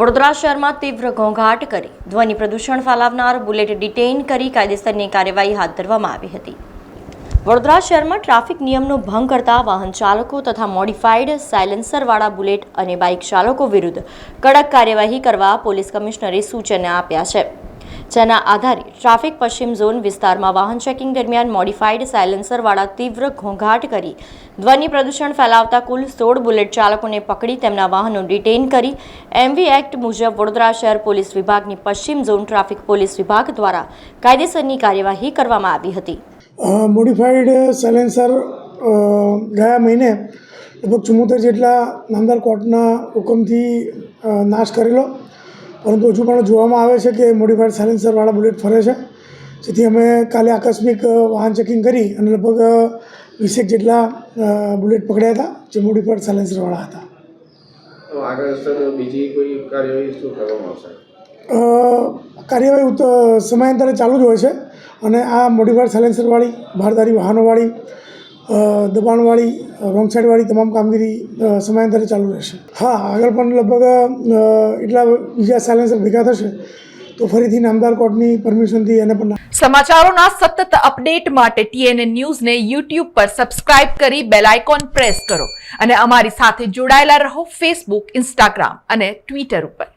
વડોદરા શહેરમાં તીવ્ર ઘોંઘાટ કરી. ધ્વનિ પ્રદૂષણ ફેલાવનાર બુલેટ ડિટેઇન કરી કાયદેસરની કાર્યવાહી હાથ ધરવામાં આવી હતી. વડોદરા શહેરમાં ટ્રાફિક નિયમનો ભંગ કરતા વાહન ચાલકો તથા મોડિફાઈડ સાયલેન્સરવાળા બુલેટ અને બાઇક ચાલકો વિરુદ્ધ કડક કાર્યવાહી કરવા પોલીસ કમિશનરે સૂચના આપ્યા છે. જેના આધારે ટ્રાફિક પશ્ચિમ ઝોન વિસ્તારમાં વાહન ચેકિંગ દરમિયાન મોડિફાઈડ સાયલેન્સરવાળા તીવ્ર ઘોંઘાટ કરી ધ્વનિ પ્રદૂષણ ફેલાવતા કુલ સોળ બુલેટ ચાલકોને પકડી તેમના વાહનો ડિટેઇન કરી એમવી એક્ટ મુજબ વડોદરા શહેર પોલીસ વિભાગની પશ્ચિમ ઝોન ટ્રાફિક પોલીસ વિભાગ દ્વારા કાયદેસરની કાર્યવાહી કરવામાં આવી હતી. મોડિફાઈડ સાયલેન્સર ગયા મહિને લગભગ ચુમ્મોતેર જેટલા નામદાર કોર્ટના હુકમથી નાશ કરેલો. પરંતુ હજુ પણ જોવામાં આવે છે કે મોડિફાઈડ સાયલેન્સરવાળા બુલેટ ફરે છે. જેથી અમે કાલે આકસ્મિક વાહન ચેકિંગ કરી અને લગભગ વીસેક જેટલા બુલેટ પકડ્યા હતા જે મોડિફાઈડ સાયલેન્સરવાળા હતા. કાર્યવાહી સમયાંતરે ચાલુ જ હોય છે અને આ મોડિફાઈડ સાયલેન્સરવાળી ભારદારી વાહનોવાળી દબાણવાળી રોંગ સાઈડવાળી તમામ કામગીરી સમયાંતરે ચાલુ રહેશે. હા, આગળ પણ લગભગ એટલા બીજા સાયલેન્સર ભેગા થશે, તો ફરીથી નામદાર કોર્ટની પરમિશનથી એને પણ સમાચારોના સતત અપડેટ માટે ટીએનએ ન્યૂઝને યુટ્યુબ પર સબસ્ક્રાઇબ કરી બેલ આઇકોન પ્રેસ કરો અને અમારી સાથે જોડાયેલા રહો ફેસબુક ઇન્સ્ટાગ્રામ અને ટ્વિટર ઉપર.